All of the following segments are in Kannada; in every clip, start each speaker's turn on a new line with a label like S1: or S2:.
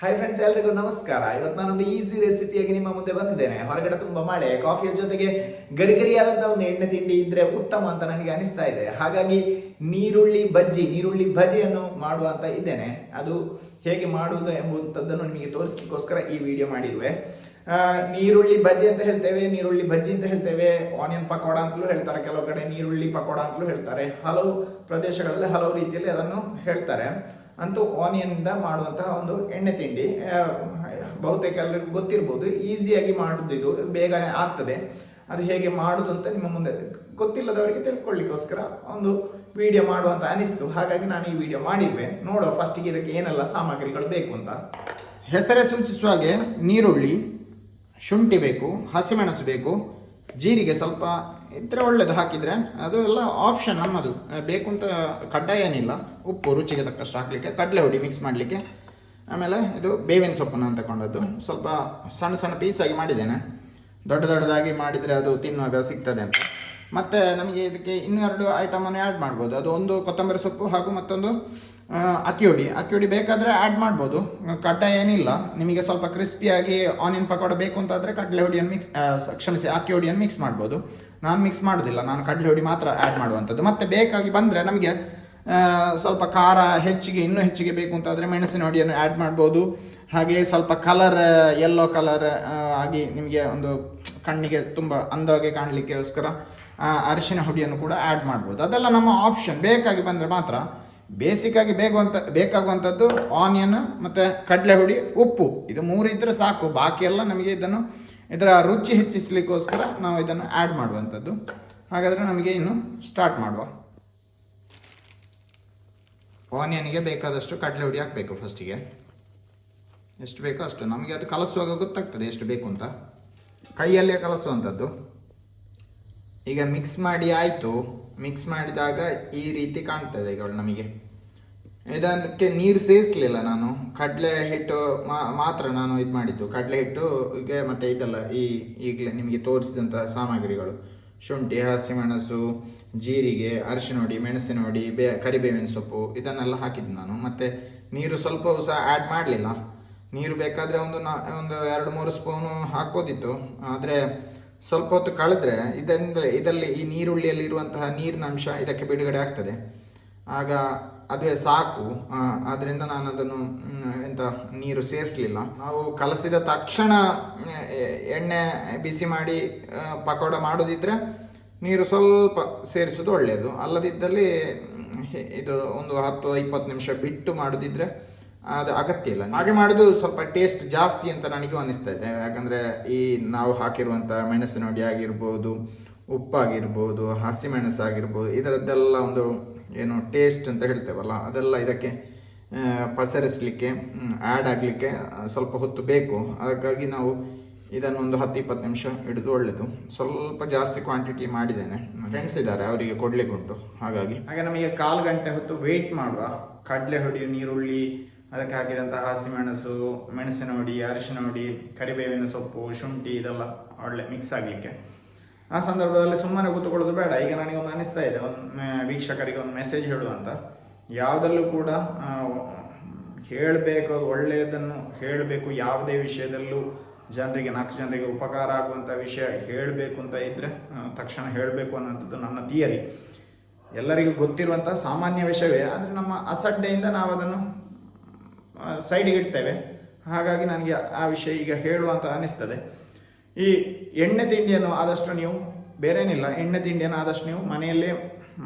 S1: ಹಾಯ್ ಫ್ರೆಂಡ್ಸ್ ಎಲ್ರಿಗೂ ನಮಸ್ಕಾರ. ಇವತ್ತು ನಾನೊಂದು ಈಸಿ ರೆಸಿಪಿಯಾಗಿ ನಿಮ್ಮ ಮುಂದೆ ಬಂದಿದ್ದೇನೆ. ಹೊರಗಡೆ ತುಂಬಾ ಮಳೆ ಕಾಫಿಯ ಜೊತೆಗೆ ಗರಿ ಗರಿಯಾದಂತಹ ಒಂದು ಎಣ್ಣೆ ತಿಂಡಿ ಇದ್ರೆ ಉತ್ತಮ ಅಂತ ನನಗೆ ಅನಿಸ್ತಾ ಇದೆ. ಹಾಗಾಗಿ ನೀರುಳ್ಳಿ ಬಜ್ಜಿ, ನೀರುಳ್ಳಿ ಬಜ್ಜಿಯನ್ನು ಮಾಡುವಂತ ಇದ್ದೇನೆ. ಅದು ಹೇಗೆ ಮಾಡುವುದು ಎಂಬುದನ್ನು ನಿಮಗೆ ತೋರಿಸ್ಲಿಕ್ಕೋಸ್ಕರ ಈ ವಿಡಿಯೋ ಮಾಡಿರುವೆ. ನೀರುಳ್ಳಿ ಬಜ್ಜಿ ಅಂತ ಹೇಳ್ತೇವೆ, ನೀರುಳ್ಳಿ ಬಜ್ಜಿ ಅಂತ ಹೇಳ್ತೇವೆ. ಆನಿಯನ್ ಪಕೋಡ ಅಂತಲೂ ಹೇಳ್ತಾರೆ ಕೆಲವು ಕಡೆ, ನೀರುಳ್ಳಿ ಪಕೋಡ ಅಂತಲೂ ಹೇಳ್ತಾರೆ. ಹಲವು ಪ್ರದೇಶಗಳಲ್ಲಿ ಹಲವು ರೀತಿಯಲ್ಲಿ ಅದನ್ನು ಹೇಳ್ತಾರೆ. ಅಂತೂ ಆನಿಯನ್ ಇಂದ ಮಾಡುವಂತಹ ಒಂದು ಎಣ್ಣೆ ತಿಂಡಿ. ಬಹುತೇಕ ಎಲ್ಲರಿಗೂ ಗೊತ್ತಿರ್ಬೋದು. ಈಸಿಯಾಗಿ ಮಾಡುದು ಇದು. ಬೇಗನೆ ಆಗ್ತದೆ. ಅದು ಹೇಗೆ ಮಾಡುದು ಅಂತ ನಿಮ್ಮ ಮುಂದೆ ಗೊತ್ತಿಲ್ಲದವರಿಗೆ ತಿಳ್ಕೊಳ್ಳಿಕ್ಕೋಸ್ಕರ ಒಂದು ವಿಡಿಯೋ ಮಾಡುವಂತ ಅನಿಸ್ತು. ಹಾಗಾಗಿ ನಾನು ಈ ವಿಡಿಯೋ ಮಾಡಿರುವೆ ನೋಡುವ ಫಸ್ಟಿಗೆ ಇದಕ್ಕೆ ಏನೆಲ್ಲ ಸಾಮಗ್ರಿಗಳು ಬೇಕು ಅಂತ.
S2: ಹೆಸರೇ ಸೂಚಿಸುವ ಹಾಗೆ ನೀರುಳ್ಳಿ, ಶುಂಠಿ ಬೇಕು, ಹಸಿಮೆಣಸು ಬೇಕು ಜೀರಿಗೆ ಸ್ವಲ್ಪ ಇದ್ದರೆ ಒಳ್ಳೇದು ಹಾಕಿದ್ರೆ ಅದು ಎಲ್ಲ ಆಪ್ಷನ್ ನಮ್ಮದು ಬೇಕು ಅಂತ ಕಡ್ಡಾಯ ಏನಿಲ್ಲ. ಉಪ್ಪು ರುಚಿಗೆ ತಕ್ಕಷ್ಟು ಹಾಕಲಿಕ್ಕೆ, ಕಡಲೆ ಹುಡಿ ಮಿಕ್ಸ್ ಮಾಡಲಿಕ್ಕೆ. ಆಮೇಲೆ ಇದು ಬೇವಿನ ಸೊಪ್ಪು ನಾನು ತಗೊಂಡದ್ದು. ಸ್ವಲ್ಪ ಸಣ್ಣ ಸಣ್ಣ ಪೀಸಾಗಿ ಮಾಡಿದ್ದೇನೆ. ದೊಡ್ಡ ದೊಡ್ಡದಾಗಿ ಮಾಡಿದರೆ ಅದು ತಿನ್ನುವಾಗ ಸಿಗ್ತದೆ ಅಂತ. ಮತ್ತು ನಮಗೆ ಇದಕ್ಕೆ ಇನ್ನೂ ಎರಡು ಐಟಮನ್ನು ಆ್ಯಡ್ ಮಾಡ್ಬೋದು. ಅದು ಒಂದು ಕೊತ್ತಂಬರಿ ಸೊಪ್ಪು ಹಾಗೂ ಮತ್ತೊಂದು ಅಕ್ಕಿ ಹುಡಿ ಅಕ್ಕಿ ಹುಡಿ ಬೇಕಾದರೆ ಆ್ಯಡ್ ಮಾಡ್ಬೋದು. ಕಡ್ಡಾಯ ಏನಿಲ್ಲ. ನಿಮಗೆ ಸ್ವಲ್ಪ ಕ್ರಿಸ್ಪಿಯಾಗಿ ಆನಿಯನ್ ಪಕೋಡ ಬೇಕು ಅಂತಾದರೆ ಕಡಲೆ ಹುಡಿಯನ್ನು ಮಿಕ್ಸ್ ಕ್ಷಮಿಸಿ, ಅಕ್ಕಿ ಹುಡಿಯನ್ನು ಮಿಕ್ಸ್ ಮಾಡ್ಬೋದು. ನಾನು ಮಿಕ್ಸ್ ಮಾಡೋದಿಲ್ಲ. ನಾನು ಕಡಲೆ ಹುಡಿ ಮಾತ್ರ ಆ್ಯಡ್ ಮಾಡುವಂಥದ್ದು. ಮತ್ತು ಬೇಕಾಗಿ ಬಂದರೆ ನಮಗೆ ಸ್ವಲ್ಪ ಖಾರ ಹೆಚ್ಚಿಗೆ, ಇನ್ನೂ ಹೆಚ್ಚಿಗೆ ಬೇಕು ಅಂತಾದರೆ ಮೆಣಸಿನ ಹುಡಿಯನ್ನು ಆ್ಯಡ್ ಮಾಡ್ಬೋದು. ಹಾಗೆ ಸ್ವಲ್ಪ ಕಲರ್ ಯೆಲ್ಲೋ ಕಲರ್ ಆಗಿ ನಿಮಗೆ ಒಂದು ಕಣ್ಣಿಗೆ ತುಂಬ ಅಂದವಾಗಿ ಕಾಣಲಿಕ್ಕೋಸ್ಕರ ಅರಿಶಿನ ಹುಡಿಯನ್ನು ಕೂಡ ಆ್ಯಡ್ ಮಾಡ್ಬೋದು. ಅದೆಲ್ಲ ನಮ್ಮ ಆಪ್ಷನ್ ಬೇಕಾಗಿ ಬಂದರೆ ಮಾತ್ರ ಬೇಸಿಕ್ ಆಗಿ ಬೇಕುವಂತ ಬೇಕಾಗುವಂಥದ್ದು ಆನಿಯನ್ ಮತ್ತು ಕಡಲೆ ಹುಡಿ ಉಪ್ಪು. ಇದು ಮೂರು ಇದ್ದರೆ ಸಾಕು. ಬಾಕಿ ಎಲ್ಲ ನಮಗೆ ಇದನ್ನು ಇದರ ರುಚಿ ಹೆಚ್ಚಿಸಲಿಕ್ಕೋಸ್ಕರ ನಾವು ಇದನ್ನು ಆ್ಯಡ್ ಮಾಡುವಂಥದ್ದು. ಹಾಗಾದರೆ ನಮಗೆ ಇನ್ನು ಸ್ಟಾರ್ಟ್ ಮಾಡುವ. ಆನಿಯನ್ಗೆ ಬೇಕಾದಷ್ಟು ಕಡಲೆ ಹುಡಿ ಹಾಕಬೇಕು ಫಸ್ಟಿಗೆ ಎಷ್ಟು ಬೇಕೋ ಅಷ್ಟು. ನಮಗೆ ಅದು ಕಲಸುವಾಗ ಗೊತ್ತಾಗ್ತದೆ ಎಷ್ಟು ಬೇಕು ಅಂತ. ಕೈಯಲ್ಲೇ ಕಲಸುವಂಥದ್ದು. ಈಗ ಮಿಕ್ಸ್ ಮಾಡಿ ಆಯಿತು. ಮಿಕ್ಸ್ ಮಾಡಿದಾಗ ಈ ರೀತಿ ಕಾಣ್ತದೆ ಈಗ ನಮಗೆ. ಇದಕ್ಕೆ ನೀರು ಸೇರಿಸಲಿಲ್ಲ ನಾನು. ಕಡಲೆ ಹಿಟ್ಟು ಮಾತ್ರ ನಾನು ಇದು ಮಾಡಿದ್ದು. ಕಡಲೆ ಹಿಟ್ಟು ಮತ್ತು ಇದೆಲ್ಲ ಈ ಈಗಲೇ ನಿಮಗೆ ತೋರಿಸಿದಂಥ ಸಾಮಗ್ರಿಗಳು. ಶುಂಠಿ, ಹಸಿಮೆಣಸು, ಜೀರಿಗೆ, ಅರಿಶಿನೋಡಿ, ಮೆಣಸಿನೋಡಿ, ಬೇ, ಕರಿಬೇವಿನ ಸೊಪ್ಪು ಇದನ್ನೆಲ್ಲ ಹಾಕಿದ್ದು ನಾನು. ಮತ್ತು ನೀರು ಸ್ವಲ್ಪವೂ ಸಹ ಆ್ಯಡ್ ಮಾಡಲಿಲ್ಲ. ನೀರು ಬೇಕಾದರೆ ಒಂದು ನಾ, ಒಂದು ಎರಡು ಮೂರು ಸ್ಪೂನು ಹಾಕ್ಬೋದಿತ್ತು. ಆದರೆ ಸ್ವಲ್ಪ ಹೊತ್ತು ಕಳೆದ್ರೆ ಇದರಿಂದ ಇದರಲ್ಲಿ ಈ ನೀರುಳ್ಳಿಯಲ್ಲಿ ಇರುವಂತಹ ನೀರಿನ ಅಂಶ ಇದಕ್ಕೆ ಬಿಡುಗಡೆ ಆಗ್ತದೆ. ಆಗ ಅದುವೇ ಸಾಕು. ಅದರಿಂದ ನಾನು ಅದನ್ನು ಎಂತ, ನೀರು ಸೇರಿಸಲಿಲ್ಲ. ನಾವು ಕಲಸಿದ ತಕ್ಷಣ ಎಣ್ಣೆ ಬಿಸಿ ಮಾಡಿ ಪಕೋಡ ಮಾಡೋದಿದ್ರೆ ನೀರು ಸ್ವಲ್ಪ ಸೇರಿಸೋದು ಒಳ್ಳೆಯದು ಅಲ್ಲದಿದ್ದಲ್ಲಿ ಇದು ಒಂದು ಹತ್ತು, ಇಪ್ಪತ್ತು ನಿಮಿಷ ಬಿಟ್ಟು ಮಾಡೋದಿದ್ರೆ ಅದು ಅಗತ್ಯ ಇಲ್ಲ. ಹಾಗೆ ಮಾಡೋದು ಸ್ವಲ್ಪ ಟೇಸ್ಟ್ ಜಾಸ್ತಿ ಅಂತ ನನಗೂ ಅನಿಸ್ತಾ ಇದೆ. ಯಾಕಂದರೆ ಈ ನಾವು ಹಾಕಿರುವಂಥ ಮೆಣಸಿನ ಹುಡಿ ಆಗಿರ್ಬೋದು ಉಪ್ಪಾಗಿರ್ಬೋದು ಹಸಿಮೆಣಸು ಆಗಿರ್ಬೋದು ಇದರದ್ದೆಲ್ಲ ಒಂದು ಏನು ಟೇಸ್ಟ್ ಅಂತ ಹೇಳ್ತೇವಲ್ಲ ಅದೆಲ್ಲ ಇದಕ್ಕೆ ಪಸರಿಸಲಿಕ್ಕೆ ಆ್ಯಡ್ ಆಗಲಿಕ್ಕೆ ಸ್ವಲ್ಪ ಹೊತ್ತು ಬೇಕು. ಅದಕ್ಕಾಗಿ ನಾವು ಇದನ್ನು ಒಂದು ಹತ್ತು ಇಪ್ಪತ್ತು ನಿಮಿಷ ಹಿಡಿದು ಒಳ್ಳೆಯದು ಸ್ವಲ್ಪ ಜಾಸ್ತಿ ಕ್ವಾಂಟಿಟಿ ಮಾಡಿದ್ದೇನೆ. ಫ್ರೆಂಡ್ಸ್ ಇದ್ದಾರೆ ಅವರಿಗೆ ಕೊಡಲಿಕ್ಕುಂಟು. ಹಾಗಾಗಿ.
S1: ಹಾಗೆ ನಮಗೆ ಕಾಲು ಗಂಟೆ ಹೊತ್ತು ವೆಯ್ಟ್ ಮಾಡುವ. ಕಡಲೆ ಹೊಡಿ ನೀರುಳ್ಳಿ ಅದಕ್ಕೆ ಹಾಕಿದಂತಹ ಹಸಿಮೆಣಸು ಮೆಣಸಿನ ಹುಡಿ, ಅರಿಶಿನ ಹುಡಿ, ಕರಿಬೇವಿನ ಸೊಪ್ಪು, ಶುಂಠಿ, ಇದೆಲ್ಲ ಒಳ್ಳೆ ಮಿಕ್ಸ್ ಆಗಲಿಕ್ಕೆ. ಆ ಸಂದರ್ಭದಲ್ಲಿ ಸುಮ್ಮನೆ ಕೂತ್ಕೊಳ್ಳೋದು ಬೇಡ. ಈಗ ನನಗೆ ಒಂದು ಅನಿಸ್ತಾ ಇದೆ. ಒಂದು ವೀಕ್ಷಕರಿಗೆ ಒಂದು ಮೆಸೇಜ್ ಹೇಳುವಂತ. ಯಾವುದಲ್ಲೂ ಕೂಡ ಹೇಳಬೇಕು, ಒಳ್ಳೆಯದನ್ನು ಹೇಳಬೇಕು, ಯಾವುದೇ ವಿಷಯದಲ್ಲೂ ಜನರಿಗೆ, ನಾಲ್ಕು ಜನರಿಗೆ ಉಪಕಾರ ಆಗುವಂಥ ವಿಷಯ ಹೇಳಬೇಕು ಅಂತ ಇದ್ದರೆ ತಕ್ಷಣ ಹೇಳಬೇಕು ಅನ್ನೋಂಥದ್ದು ನನ್ನ ಥಿಯರಿ ಎಲ್ಲರಿಗೂ ಗೊತ್ತಿರುವಂಥ ಸಾಮಾನ್ಯ ವಿಷಯವೇ. ಆದರೆ ನಮ್ಮ ಅಸಡ್ಡೆಯಿಂದ ನಾವು ಅದನ್ನು ಸೈಡಿಗೆ ಇಡ್ತೇವೆ. ಹಾಗಾಗಿ ನನಗೆ ಆ ವಿಷಯ ಈಗ ಹೇಳುವಂತ ಅನಿಸ್ತದೆ ಈ ಎಣ್ಣೆ ತಿಂಡಿಯನ್ನು ಆದಷ್ಟು ನೀವು, ಬೇರೇನಿಲ್ಲ, ಎಣ್ಣೆ ತಿಂಡಿಯನ್ನು ಆದಷ್ಟು ನೀವು ಮನೆಯಲ್ಲೇ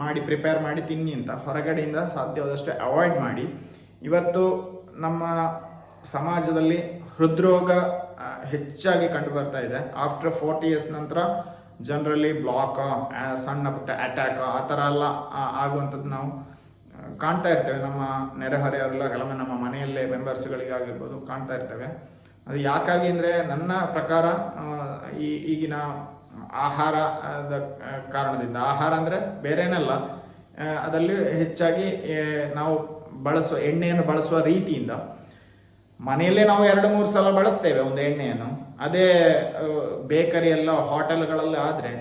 S1: ಮಾಡಿ ಪ್ರಿಪೇರ್ ಮಾಡಿ ತಿನ್ನಿ ಅಂತ ಹೊರಗಡೆಯಿಂದ ಸಾಧ್ಯವಾದಷ್ಟು ಅವಾಯ್ಡ್ ಮಾಡಿ. ಇವತ್ತು ನಮ್ಮ ಸಮಾಜದಲ್ಲಿ ಹೃದ್ರೋಗ ಹೆಚ್ಚಾಗಿ ಕಂಡು ಬರ್ತಾ ಇದೆ. ಆಫ್ಟರ್ ಫೋರ್ಟಿ ಇಯರ್ಸ್ ನಂತರ ಜನರಲ್ಲಿ ಬ್ಲಾಕ್ ಸಣ್ಣ ಪುಟ್ಟ ಅಟ್ಯಾಕ್ ಆ ಥರ ಎಲ್ಲ ಆಗುವಂಥದ್ದು ನಾವು ಕಾಣ್ತಾ ಇರ್ತೇವೆ. ನಮ್ಮ ನೆರೆಹೊರೆಯವರೆಲ್ಲ ಕೆಲವೊಮ್ಮೆ ನಮ್ಮ ಮನೆಯಲ್ಲೇ ಮೆಂಬರ್ಸ್ಗಳಿಗಾಗಿರ್ಬೋದು ಕಾಣ್ತಾ ಇರ್ತೇವೆ. ಅದು ಯಾಕಾಗಿ ಅಂದರೆ ನನ್ನ ಪ್ರಕಾರ ಈ ಈಗಿನ ಆಹಾರದ ಕಾರಣದಿಂದ. ಆಹಾರ ಅಂದರೆ ಬೇರೇನಲ್ಲ ಅದರಲ್ಲಿ ಹೆಚ್ಚಾಗಿ ನಾವು ಬಳಸುವ, ಎಣ್ಣೆಯನ್ನು ಬಳಸುವ ರೀತಿಯಿಂದ ಮನೆಯಲ್ಲೇ ನಾವು ಎರಡು, ಮೂರು ಸಲ ಬಳಸ್ತೇವೆ ಒಂದು ಎಣ್ಣೆಯನ್ನು. ಅದೇ ಬೇಕರಿ ಎಲ್ಲ ಹೋಟೆಲ್ಗಳಲ್ಲಿ ಆದರೆ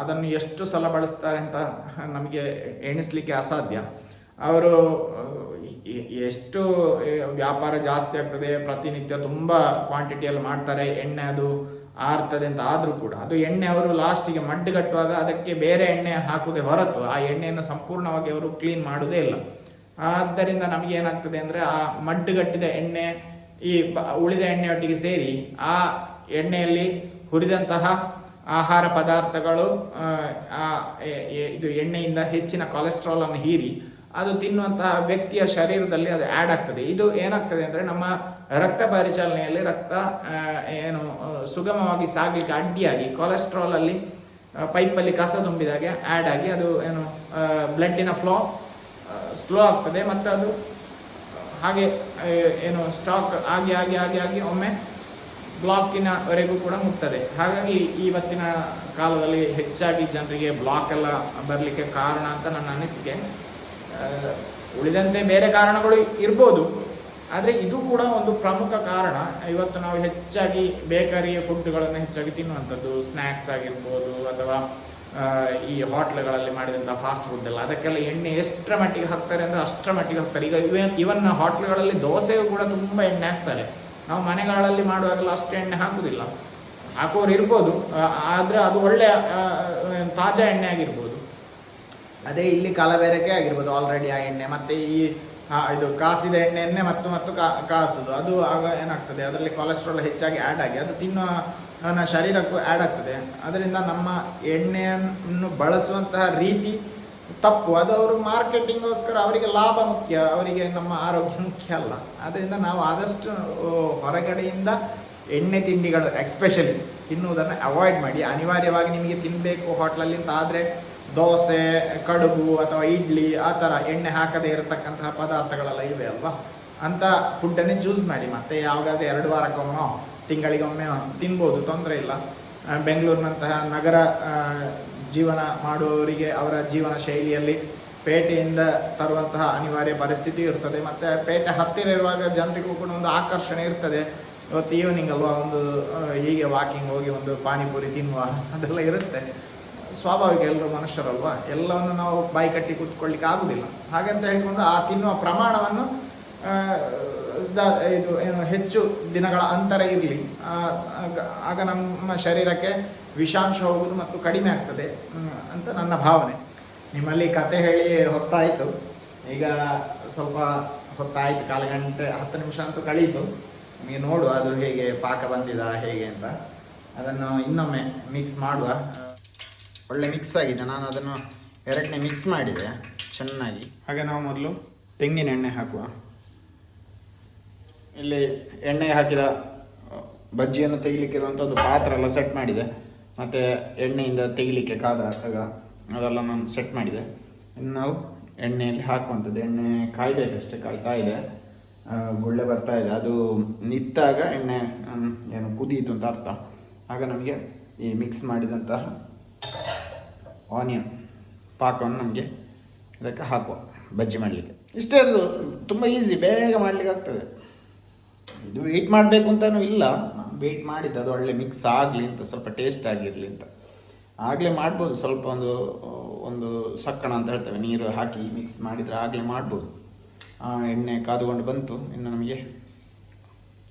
S1: ಅದನ್ನು ಎಷ್ಟು ಸಲ ಬಳಸ್ತಾರೆ ಅಂತ ನಮಗೆ ಎಣಿಸ್ಲಿಕ್ಕೆ ಅಸಾಧ್ಯ. ಅವರು ಎಷ್ಟು ವ್ಯಾಪಾರ ಜಾಸ್ತಿ ಆಗ್ತದೆ, ಪ್ರತಿನಿತ್ಯ ತುಂಬ ಕ್ವಾಂಟಿಟಿಯಲ್ಲಿ ಮಾಡ್ತಾರೆ, ಎಣ್ಣೆ ಅದು ಆರ್ತದೆ ಅಂತ ಆದರೂ ಕೂಡ. ಅದು ಎಣ್ಣೆ ಅವರು ಲಾಸ್ಟಿಗೆ ಮಡ್ಡುಗಟ್ಟುವಾಗ ಅದಕ್ಕೆ ಬೇರೆ ಎಣ್ಣೆ ಹಾಕುವುದೇ ಹೊರತು. ಆ ಎಣ್ಣೆಯನ್ನು ಸಂಪೂರ್ಣವಾಗಿ ಅವರು ಕ್ಲೀನ್ ಮಾಡುವುದೇ ಇಲ್ಲ. ಆದ್ದರಿಂದ ನಮಗೆ ಏನಾಗ್ತದೆ ಅಂದರೆ ಆ ಮಡ್ಡುಗಟ್ಟಿದ ಎಣ್ಣೆ, ಈ ಉಳಿದ ಎಣ್ಣೆಯೊಟ್ಟಿಗೆ ಸೇರಿ ಆ ಎಣ್ಣೆಯಲ್ಲಿ ಹುರಿದಂತಹ ಆಹಾರ ಪದಾರ್ಥಗಳು ಇದು ಎಣ್ಣೆಯಿಂದ ಹೆಚ್ಚಿನ ಕೊಲೆಸ್ಟ್ರಾಲನ್ನು ಹೀರಿ ಅದು ತಿನ್ನುವಂತಹ ವ್ಯಕ್ತಿಯ ಶರೀರದಲ್ಲಿ ಅದು ಆ್ಯಡ್ ಆಗ್ತದೆ. ಇದು ಏನಾಗ್ತದೆ ಅಂದರೆ ನಮ್ಮ ರಕ್ತ ಪರಿಚಲನೆಯಲ್ಲಿ ರಕ್ತ ಏನು ಸುಗಮವಾಗಿ ಸಾಗಲಿಕ್ಕೆ ಅಡ್ಡಿಯಾಗಿ ಕೊಲೆಸ್ಟ್ರಾಲಲ್ಲಿ ಪೈಪಲ್ಲಿ ಕಸ ತುಂಬಿದಾಗೆ ಆ್ಯಡ್ ಆಗಿ ಅದು ಏನು ಬ್ಲಡ್ಡಿನ ಫ್ಲೋ ಸ್ಲೋ ಆಗ್ತದೆ. ಮತ್ತು ಅದು, ಹಾಗೆ ಏನು ಸ್ಟಾಕ್ ಆಗಿ ಆಗಿ ಆಗಿ ಆಗಿ ಒಮ್ಮೆ ಬ್ಲಾಕಿನವರೆಗೂ ಕೂಡ ಮುಟ್ತದೆ ಹಾಗಾಗಿ ಇವತ್ತಿನ ಕಾಲದಲ್ಲಿ ಹೆಚ್ಚಾಗಿ ಜನರಿಗೆ ಬ್ಲಾಕ್ ಎಲ್ಲ ಬರಲಿಕ್ಕೆ ಕಾರಣ ಅಂತ ನನ್ನ ಅನಿಸಿಕೆ. ಉಳಿದಂತೆ ಬೇರೆ ಕಾರಣಗಳು ಇರ್ಬೋದು. ಆದರೆ ಇದು ಕೂಡ ಒಂದು ಪ್ರಮುಖ ಕಾರಣ. ಇವತ್ತು ನಾವು ಹೆಚ್ಚಾಗಿ ಬೇಕರಿ ಫುಡ್ಗಳನ್ನು ಹೆಚ್ಚಾಗಿ ತಿನ್ನುವಂಥದ್ದು ಸ್ನ್ಯಾಕ್ಸ್ ಆಗಿರ್ಬೋದು ಅಥವಾ ಈ ಹೋಟ್ಲ್ಗಳಲ್ಲಿ ಮಾಡಿದಂಥ ಫಾಸ್ಟ್ ಫುಡ್ ಎಲ್ಲ. ಅದಕ್ಕೆಲ್ಲ ಎಣ್ಣೆ ಎಷ್ಟರ ಮಟ್ಟಿಗೆ ಹಾಕ್ತಾರೆ ಅಂದರೆ ಅಷ್ಟರ ಮಟ್ಟಿಗೆ ಹಾಕ್ತಾರೆ. ಈಗ ಇವನ್ ಇವನ್ ಹೋಟ್ಲ್ಗಳಲ್ಲಿ ದೋಸೆಗೂ ಕೂಡ ತುಂಬ ಎಣ್ಣೆ ಹಾಕ್ತಾರೆ. ನಾವು ಮನೆಗಳಲ್ಲಿ ಮಾಡುವಾಗೆಲ್ಲ ಅಷ್ಟು ಎಣ್ಣೆ ಹಾಕುವುದಿಲ್ಲ ಹಾಕೋರು ಇರ್ಬೋದು. ಆದರೆ ಅದು ಒಳ್ಳೆಯ ತಾಜಾ ಎಣ್ಣೆ ಆಗಿರ್ಬೋದು. ಅದೇ ಇಲ್ಲಿ ಕಲಬೆರಕೆ ಆಗಿರ್ಬೋದು ಆಲ್ರೆಡಿ ಆ ಎಣ್ಣೆ, ಮತ್ತೆ ಈ ಇದು ಕಾಸಿದ ಎಣ್ಣೆಯನ್ನೇ ಮತ್ತು ಮತ್ತು ಕಾಸುದು. ಅದು ಆಗ ಏನಾಗ್ತದೆ? ಅದರಲ್ಲಿ ಕೊಲೆಸ್ಟ್ರಾಲ್ ಹೆಚ್ಚಾಗಿ ಆ್ಯಡ್ ಆಗಿ, ಅದು ತಿನ್ನುವ ನನ್ನ ಶರೀರಕ್ಕೂ ಆ್ಯಡ್ ಆಗ್ತದೆ. ಅದರಿಂದ ನಮ್ಮ ಎಣ್ಣೆಯನ್ನು ಬಳಸುವಂತಹ ರೀತಿ ತಪ್ಪು. ಅದು ಅವರು ಮಾರ್ಕೆಟಿಂಗೋಸ್ಕರ ಅವರಿಗೆ ಲಾಭ ಮುಖ್ಯ, ಅವರಿಗೆ ನಮ್ಮ ಆರೋಗ್ಯ ಮುಖ್ಯ ಅಲ್ಲ. ಅದರಿಂದ ನಾವು ಆದಷ್ಟು ಹೊರಗಡೆಯಿಂದ ಎಣ್ಣೆ ತಿಂಡಿಗಳು ಎಕ್ಸ್ಪೆಷಲಿ ತಿನ್ನುವುದನ್ನು ಅವಾಯ್ಡ್ ಮಾಡಿ. ಅನಿವಾರ್ಯವಾಗಿ ನಿಮಗೆ ತಿನ್ನಬೇಕು ಹೋಟ್ಲಲ್ಲಿ ಆದರೆ ದೋಸೆ, ಕಡುಬು ಅಥವಾ ಇಡ್ಲಿ, ಆ ಥರ ಎಣ್ಣೆ ಹಾಕದೇ ಇರತಕ್ಕಂತಹ ಪದಾರ್ಥಗಳೆಲ್ಲ ಇವೆ ಅಲ್ವಾ? ಅಂತ ಫುಡ್ಡನ್ನೇ ಚೂಸ್ ಮಾಡಿ. ಮತ್ತೆ ಯಾವುದಾದ್ರೂ ಎರಡು ವಾರಕ್ಕೊಮ್ಮೆ, ತಿಂಗಳಿಗೊಮ್ಮೆ ತಿನ್ಬೋದು, ತೊಂದರೆ ಇಲ್ಲ. ಬೆಂಗಳೂರಿನಂತಹ ನಗರ ಜೀವನ ಮಾಡುವವರಿಗೆ ಅವರ ಜೀವನ ಶೈಲಿಯಲ್ಲಿ ಪೇಟೆಯಿಂದ ತರುವಂತಹ ಅನಿವಾರ್ಯ ಪರಿಸ್ಥಿತಿ ಇರ್ತದೆ. ಮತ್ತು ಪೇಟೆ ಹತ್ತಿರ ಇರುವಾಗ ಜನರಿಗೂ ಕೂಡ ಒಂದು ಆಕರ್ಷಣೆ ಇರ್ತದೆ. ಇವತ್ತು ಈವ್ನಿಂಗ್ ಅಲ್ವಾ, ಒಂದು ಹೀಗೆ ವಾಕಿಂಗ್ ಹೋಗಿ ಒಂದು ಪಾನಿಪುರಿ ತಿನ್ನುವ, ಅದೆಲ್ಲ ಇರುತ್ತೆ. ಸ್ವಾಭಾವಿಕ ಎಲ್ಲರೂ ಮನುಷ್ಯರಲ್ವಾ? ಎಲ್ಲವನ್ನು ನಾವು ಬಾಯಿ ಕಟ್ಟಿ ಕೂತ್ಕೊಳ್ಳಿಕ್ಕೆ ಆಗುದಿಲ್ಲ. ಹಾಗಂತ ಹೇಳಿಕೊಂಡು ಆ ತಿನ್ನುವ ಪ್ರಮಾಣವನ್ನು ಇದು, ಏನು, ಹೆಚ್ಚು ದಿನಗಳ ಅಂತರ ಇರಲಿ. ಆಗ ನಮ್ಮ ಶರೀರಕ್ಕೆ ವಿಷಾಂಶ ಹೋಗುವುದು ಮತ್ತು ಕಡಿಮೆ ಆಗ್ತದೆ ಅಂತ ನನ್ನ ಭಾವನೆ. ನಿಮ್ಮಲ್ಲಿ ಕತೆ ಹೇಳಿ ಹೊತ್ತಾಯಿತು. ಈಗ ಸ್ವಲ್ಪ ಹೊತ್ತಾಯಿತು, ಕಾಲು ಗಂಟೆ, ಹತ್ತು ನಿಮಿಷ ಅಂತೂ ಕಳೀತು. ನೀವು ನೋಡುವ ಅದು ಹೇಗೆ ಪಾಕ ಬಂದಿದ, ಹೇಗೆ ಅಂತ. ಅದನ್ನು ಇನ್ನೊಮ್ಮೆ ಮಿಕ್ಸ್ ಮಾಡುವ. ಒಳ್ಳೆ ಮಿಕ್ಸ್ ಆಗಿದೆ. ನಾನು ಅದನ್ನು ಎರಡನೇ ಮಿಕ್ಸ್ ಮಾಡಿದೆ, ಚೆನ್ನಾಗಿ. ಹಾಗೆ ನಾವು ಮೊದಲು ತೆಂಗಿನ ಎಣ್ಣೆ ಹಾಕುವ. ಇಲ್ಲಿ ಎಣ್ಣೆ ಹಾಕಿದ ಬಜ್ಜಿಯನ್ನು ತೆಗಿಲಿಕ್ಕಿರುವಂಥ ಒಂದು ಪಾತ್ರ ಎಲ್ಲ ಸೆಟ್ ಮಾಡಿದೆ. ಮತ್ತು ಎಣ್ಣೆಯಿಂದ ತೆಗಿಲಿಕ್ಕೆ ಕಾದ ಆಗ ಅದೆಲ್ಲ ನಾನು ಸೆಟ್ ಮಾಡಿದೆ. ಇನ್ನು ನಾವು ಎಣ್ಣೆಯಲ್ಲಿ ಹಾಕುವಂಥದ್ದು. ಎಣ್ಣೆ ಕಾಯಬೇಕಷ್ಟೇ, ಕಾಯ್ತಾ ಇದೆ. ಗುಳ್ಳೆ ಬರ್ತಾ ಇದೆ. ಅದು ನಿಂತಾಗ ಎಣ್ಣೆ ಏನು ಕುದಿಯಿತು ಅಂತ ಅರ್ಥ. ಆಗ ನಮಗೆ ಈ ಮಿಕ್ಸ್ ಮಾಡಿದಂತಹ ಆನಿಯನ್, ಪಾಕವನ್ನು ನಮಗೆ ಅದಕ್ಕೆ ಹಾಕುವ, ಬಜ್ಜಿ ಮಾಡಲಿಕ್ಕೆ. ಇಷ್ಟೇ ಇರೋದು, ತುಂಬ ಈಸಿ ಬೇಗ ಮಾಡಲಿಕ್ಕೆ ಆಗ್ತದೆ. ಇದು ವೆಯ್ಟ್ ಮಾಡಬೇಕು ಅಂತಲೂ ಇಲ್ಲ. ವೆಯ್ಟ್ ಮಾಡಿದ್ದು ಅದು ಒಳ್ಳೆ ಮಿಕ್ಸ್ ಆಗಲಿ ಅಂತ, ಸ್ವಲ್ಪ ಟೇಸ್ಟ್ ಆಗಿರಲಿ ಅಂತ. ಆಗಲೇ ಮಾಡ್ಬೋದು, ಸ್ವಲ್ಪ ಒಂದು ಒಂದು ಸಕ್ಕಣ ಅಂತ ಹೇಳ್ತೇವೆ, ನೀರು ಹಾಕಿ ಮಿಕ್ಸ್ ಮಾಡಿದರೆ ಆಗಲೇ ಮಾಡ್ಬೋದು. ಆ ಎಣ್ಣೆ ಕಾದುಕೊಂಡು ಬಂತು, ಇನ್ನು ನಮಗೆ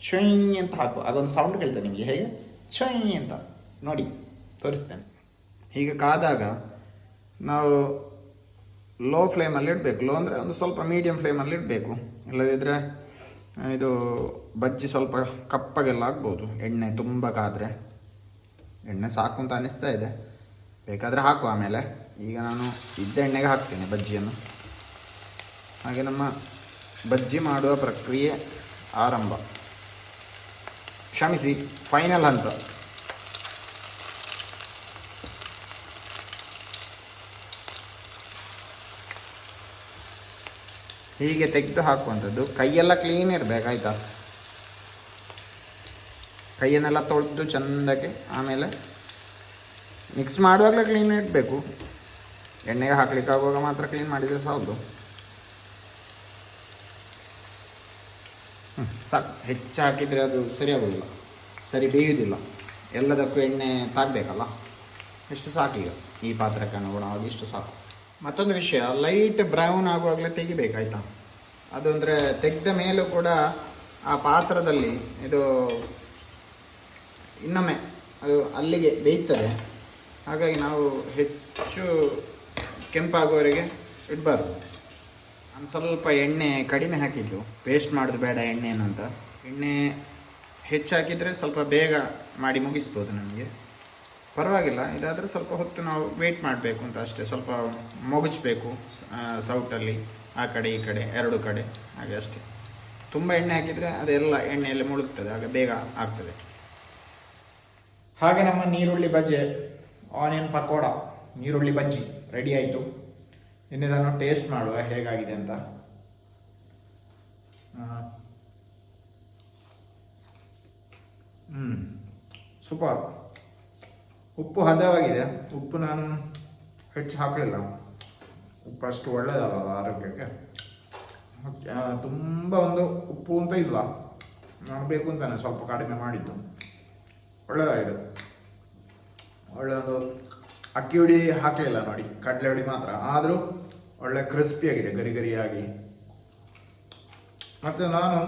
S1: ಚೊಯ್ ಅಂತ ಹಾಕುವ. ಅದೊಂದು ಸೌಂಡ್ ಕೇಳ್ತೇನೆ ನಿಮಗೆ, ಹೇಗೆ? ಚೊಯ್ ಅಂತ. ನೋಡಿ, ತೋರಿಸ್ತೇನೆ. ಹೀಗೆ ಕಾದಾಗ ನಾವು ಲೋ ಫ್ಲೇಮಲ್ಲಿ ಇಡಬೇಕು. ಲೋ ಅಂದರೆ ಒಂದು ಸ್ವಲ್ಪ ಮೀಡಿಯಮ್ ಫ್ಲೇಮಲ್ಲಿ ಇಡಬೇಕು. ಇಲ್ಲದಿದ್ದರೆ ಇದು ಬಜ್ಜಿ ಸ್ವಲ್ಪ ಕಪ್ಪಗೆಲ್ಲ ಆಗ್ಬೋದು. ಎಣ್ಣೆ ತುಂಬ ಕಾದರೆ ಎಣ್ಣೆ ಸಾಕು ಅಂತ ಅನಿಸ್ತಾ ಇದೆ. ಬೇಕಾದರೆ ಹಾಕು ಆಮೇಲೆ. ಈಗ ನಾನು ಇದ್ದ ಎಣ್ಣೆಗೆ ಹಾಕ್ತೇನೆ ಬಜ್ಜಿಯನ್ನು. ಹಾಗೆ ನಮ್ಮ ಬಜ್ಜಿ ಮಾಡುವ ಪ್ರಕ್ರಿಯೆ ಆರಂಭ. ಕ್ಷಮಿಸಿ ಫೈನಲ್ ಹಂತ. ಹೀಗೆ ತೆಗೆದು ಹಾಕುವಂಥದ್ದು. ಕೈಯೆಲ್ಲ ಕ್ಲೀನ್ ಇರಬೇಕಾಯ್ತಾ ಕೈಯನ್ನೆಲ್ಲ ತೊಳೆದು ಚೆಂದಕ್ಕೆ ಆಮೇಲೆ ಮಿಕ್ಸ್ ಮಾಡುವಾಗಲೇ ಕ್ಲೀನ್ ಇಡಬೇಕು. ಎಣ್ಣೆಗೆ ಹಾಕ್ಲಿಕ್ಕೆ ಆಗುವಾಗ ಮಾತ್ರ ಕ್ಲೀನ್ ಮಾಡಿದರೆ ಹ್ಮ್, ಸಾಕು. ಹೆಚ್ಚು ಹಾಕಿದರೆ ಅದು ಸರಿ ಆಗೋದಿಲ್ಲ ಸರಿ ಬೇಯುವುದಿಲ್ಲ ಎಲ್ಲದಕ್ಕೂ ಎಣ್ಣೆ ತಾಗಬೇಕಲ್ಲ? ಎಷ್ಟು ಸಾಕು ಈಗ? ಈ ಪಾತ್ರಕ್ಕೆ ಅನುಗುಣವಾಗಿ ಇಷ್ಟು ಸಾಕು.
S2: ಮತ್ತೊಂದು ವಿಷಯ ಲೈಟ್ ಬ್ರೌನ್ ಆಗುವಾಗಲೇ ತೆಗಿಬೇಕಾಯ್ತಾ? ಅದು ಅಂದರೆ ತೆಗೆದ ಮೇಲೂ ಕೂಡ ಆ ಪಾತ್ರದಲ್ಲಿ ಇದು ಇನ್ನೊಮ್ಮೆ ಅದು ಅಲ್ಲಿಗೆ ಬೇಯ್ತದೆ. ಹಾಗಾಗಿ ನಾವು ಹೆಚ್ಚು ಕೆಂಪಾಗುವವರೆಗೆ ಇಡಬಾರ್ದು. ನಾನು ಸ್ವಲ್ಪ ಎಣ್ಣೆ ಕಡಿಮೆ ಹಾಕಿದ್ದು. ವೇಸ್ಟ್ ಮಾಡೋದು ಬೇಡ ಎಣ್ಣೆಯನ್ನು ಅಂತ. ಎಣ್ಣೆ ಹೆಚ್ಚಾಕಿದರೆ ಸ್ವಲ್ಪ ಬೇಗ ಮಾಡಿ ಮುಗಿಸ್ಬೋದು ನಮಗೆ. ಪರವಾಗಿಲ್ಲ, ಇದಾದರೆ ಸ್ವಲ್ಪ ಹೊತ್ತು ನಾವು ವೇಟ್ ಮಾಡಬೇಕು ಅಂತ ಅಷ್ಟೇ. ಸ್ವಲ್ಪ ಮೊಗಚಬೇಕು ಸೌಟಲ್ಲಿ ಆ ಕಡೆ, ಈ ಕಡೆ, ಎರಡು ಕಡೆ, ಹಾಗೆ ಅಷ್ಟೇ. ತುಂಬ ಎಣ್ಣೆ ಹಾಕಿದರೆ ಅದೆಲ್ಲ ಎಣ್ಣೆಯಲ್ಲಿ ಮುಳುಗ್ತದೆ, ಆಗ ಬೇಗ ಆಗ್ತದೆ.
S1: ಹಾಗೆ ನಮ್ಮ ನೀರುಳ್ಳಿ ಬಜ್ಜೆ ಆನಿಯನ್ ಪಕೋಡ, ನೀರುಳ್ಳಿ ಬಜ್ಜಿ ರೆಡಿ ಆಯಿತು. ಇನ್ನಿದನ್ನು ಟೇಸ್ಟ್ ಮಾಡುವ ಹೇಗಾಗಿದೆ ಅಂತ. ಹ್ಞೂ ಸೂಪರ್ ಉಪ್ಪು ಹದವಾಗಿದೆ. ಉಪ್ಪು ನಾನು ಹೆಚ್ಚು ಹಾಕಲಿಲ್ಲ. ಉಪ್ಪು ಅಷ್ಟು ಒಳ್ಳೆಯದಲ್ಲ ಆರೋಗ್ಯಕ್ಕೆ. ತುಂಬ ಒಂದು ಉಪ್ಪು ಅಂತ ಇಲ್ಲ. ನಾನು ಬೇಕು ಅಂತಾನೆ, ಸ್ವಲ್ಪ ಕಡಿಮೆ ಮಾಡಿದ್ದು. ಒಳ್ಳೆಯದಾಗಿದೆ ಒಳ್ಳೆ ಒಂದು ಅಕ್ಕಿ ಹುಡಿ ಹಾಕಲಿಲ್ಲ ನೋಡಿ, ಕಡಲೆ ಹುಡಿ ಮಾತ್ರ. ಆದರೂ ಒಳ್ಳೆ ಕ್ರಿಸ್ಪಿಯಾಗಿದೆ ಗರಿ ಗರಿಯಾಗಿ. ಮತ್ತು ನಾನು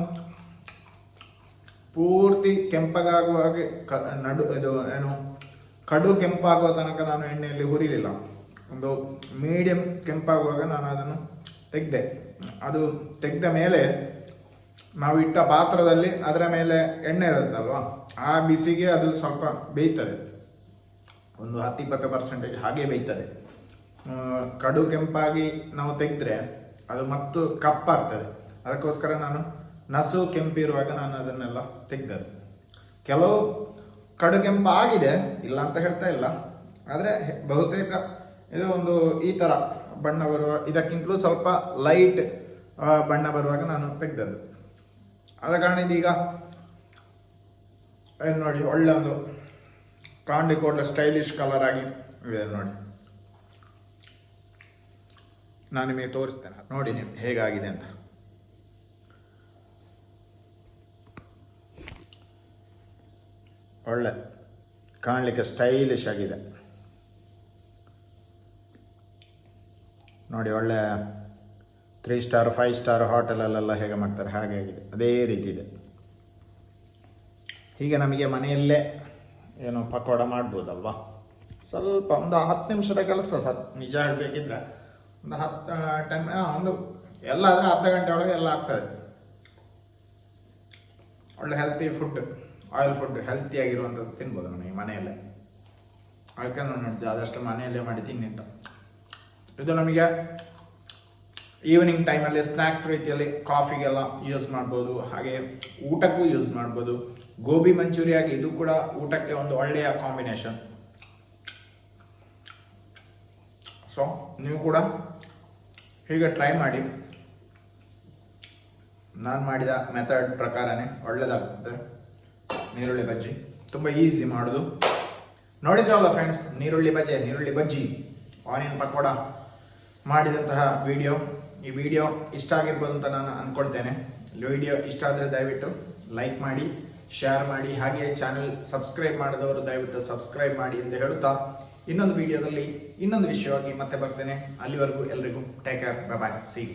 S1: ಪೂರ್ತಿ ಕೆಂಪಗಾಗುವ ಹಾಗೆ ಕ, ನಡು, ಇದು, ಏನು ಕಡು ಕೆಂಪಾಗುವ ತನಕ ನಾನು ಎಣ್ಣೆಯಲ್ಲಿ ಹುರಿಲಿಲ್ಲ. ಒಂದು ಮೀಡಿಯಂ ಕೆಂಪಾಗುವಾಗ ನಾನು ಅದನ್ನು ತೆಗೆದೆ. ಅದು ತೆಗೆದ ಮೇಲೆ ನಾವು ಇಟ್ಟ ಪಾತ್ರದಲ್ಲಿ ಅದರ ಮೇಲೆ ಎಣ್ಣೆ ಇರುತ್ತಲ್ವಾ? ಆ ಬಿಸಿಗೆ ಅದು ಸ್ವಲ್ಪ ಬೇಯ್ತದೆ. ಒಂದು ಹತ್ತು ಇಪ್ಪತ್ತು ಪರ್ಸೆಂಟೇಜ್ ಹಾಗೆ ಬೇಯ್ತದೆ. ಕಡು ಕೆಂಪಾಗಿ ನಾವು ತೆಗೆದ್ರೆ ಅದು ಮತ್ತು ಕಪ್ಪಾಗ್ತದೆ ಅದಕ್ಕೋಸ್ಕರ ನಾನು ನಸು ಕೆಂಪಿರುವಾಗ ನಾನು ಅದನ್ನೆಲ್ಲ ತೆಗೆದದ್ದು. ಕೆಲವು ಕಡು ಕೆಂಪು ಆಗಿದೆ ಇಲ್ಲ ಅಂತ ಹೇಳ್ತಾ ಇಲ್ಲ. ಆದರೆ ಬಹುತೇಕ ಇದು ಒಂದು ಈ ಥರ ಬಣ್ಣ ಬರುವ, ಇದಕ್ಕಿಂತಲೂ ಸ್ವಲ್ಪ ಲೈಟ್ ಬಣ್ಣ ಬರುವಾಗ ನಾನು ತೆಗೆದದ್ದು. ಆದ ಕಾರಣ ಇದೀಗ, ಏನು ನೋಡಿ, ಒಳ್ಳೆ ಒಂದು ಕಾಂಡಿ ಕೂಡಲೇ ಸ್ಟೈಲಿಶ್ ಕಲರ್ ಆಗಿ ಇದೆ ನೋಡಿ. ನಾನು ನಿಮಗೆ ತೋರಿಸ್ತೇನೆ, ನೋಡಿ ನೀವು ಹೇಗಾಗಿದೆ ಅಂತ. ಒಳ್ಳೆ, ಕಾಣಲಿಕ್ಕೆ ಸ್ಟೈಲಿಶ್ ಆಗಿದೆ. ನೋಡಿ, ಒಳ್ಳೆ ತ್ರೀ ಸ್ಟಾರ್ ಫೈವ್ ಸ್ಟಾರ್ ಹೋಟೆಲಲ್ಲೆಲ್ಲ ಹೇಗೆ ಮಾಡ್ತಾರೆ, ಹಾಗೆ ಆಗಿದೆ. ಅದೇ ರೀತಿ ಇದೆ. ಹೀಗೆ ನಮಗೆ ಮನೆಯಲ್ಲೇ ಏನು ಪಕೋಡ ಮಾಡ್ಬೋದಲ್ವಾ? ಸ್ವಲ್ಪ ಒಂದು ಹತ್ತು ನಿಮಿಷದ ಕೆಲಸ ಸರ್, ನಿಜ ಹೇಳಬೇಕಿದ್ರೆ. ಒಂದು ಹತ್ತು ಟೆನ್ ಒಂದು ಎಲ್ಲ ಆದರೆ ಅರ್ಧ ಗಂಟೆ ಒಳಗೆ ಎಲ್ಲ ಆಗ್ತದೆ. ಒಳ್ಳೆ ಹೆಲ್ತಿ ಫುಡ್ ಆಯಿಲ್ ಫುಡ್ ಹೆಲ್ತಿಯಾಗಿರುವಂಥದ್ದು ತಿನ್ಬೋದು ನನಗೆ ಮನೆಯಲ್ಲೇ. ಅದಕ್ಕೆ ನಾನು ನೋಡಿದೆ ಆದಷ್ಟು ಮನೆಯಲ್ಲೇ ಮಾಡಿ ತಿನ್ನಿಂತ ಇದು ನಮಗೆ ಈವ್ನಿಂಗ್ ಟೈಮಲ್ಲಿ ಸ್ನ್ಯಾಕ್ಸ್ ರೀತಿಯಲ್ಲಿ ಕಾಫಿಗೆಲ್ಲ ಯೂಸ್ ಮಾಡ್ಬೋದು, ಹಾಗೆ ಊಟಕ್ಕೂ ಯೂಸ್ ಮಾಡ್ಬೋದು. ಗೋಬಿ ಮಂಚೂರಿಯಾಗಿ ಇದು ಕೂಡ ಊಟಕ್ಕೆ ಒಂದು ಒಳ್ಳೆಯ ಕಾಂಬಿನೇಷನ್ ಸೊ ನೀವು ಕೂಡ ಹೀಗೆ ಟ್ರೈ ಮಾಡಿ. ನಾನು ಮಾಡಿದ ಮೆಥಡ್ ಪ್ರಕಾರನೇ ಒಳ್ಳೆಯದಾಗ್ತದೆ ನೀರುಳ್ಳಿ ಬಜ್ಜಿ. ತುಂಬ ಈಸಿ ಮಾಡೋದು. ನೋಡಿದ್ರಲ್ಲ ಫ್ರೆಂಡ್ಸ್ ನೀರುಳ್ಳಿ ಬಜ್ಜಿ ನೀರುಳ್ಳಿ ಬಜ್ಜಿ? ಆನಿಯನ್ ಪಕೋಡ ಮಾಡಿದಂತಹ ವಿಡಿಯೋ ಈ ವಿಡಿಯೋ ಇಷ್ಟ ಆಗಿರ್ಬೋದು ಅಂತ ನಾನು ಅಂದ್ಕೊಳ್ತೇನೆ ವಿಡಿಯೋ ಇಷ್ಟ ಆದರೆ ದಯವಿಟ್ಟು ಲೈಕ್ ಮಾಡಿ ಶೇರ್ ಮಾಡಿ ಹಾಗೆ ಚಾನೆಲ್ ಸಬ್ಸ್ಕ್ರೈಬ್ ಮಾಡಿದವರು ದಯವಿಟ್ಟು ಸಬ್ಸ್ಕ್ರೈಬ್ ಮಾಡಿ ಎಂದು ಹೇಳುತ್ತಾ ಇನ್ನೊಂದು ವಿಡಿಯೋದಲ್ಲಿ ಇನ್ನೊಂದು ವಿಷಯವಾಗಿ ಮತ್ತೆ ಬರ್ತೇನೆ. ಅಲ್ಲಿವರೆಗೂ ಎಲ್ರಿಗೂ ಟೇಕ್ ಕೇರ್ ಬಾಯ್ ಸಿ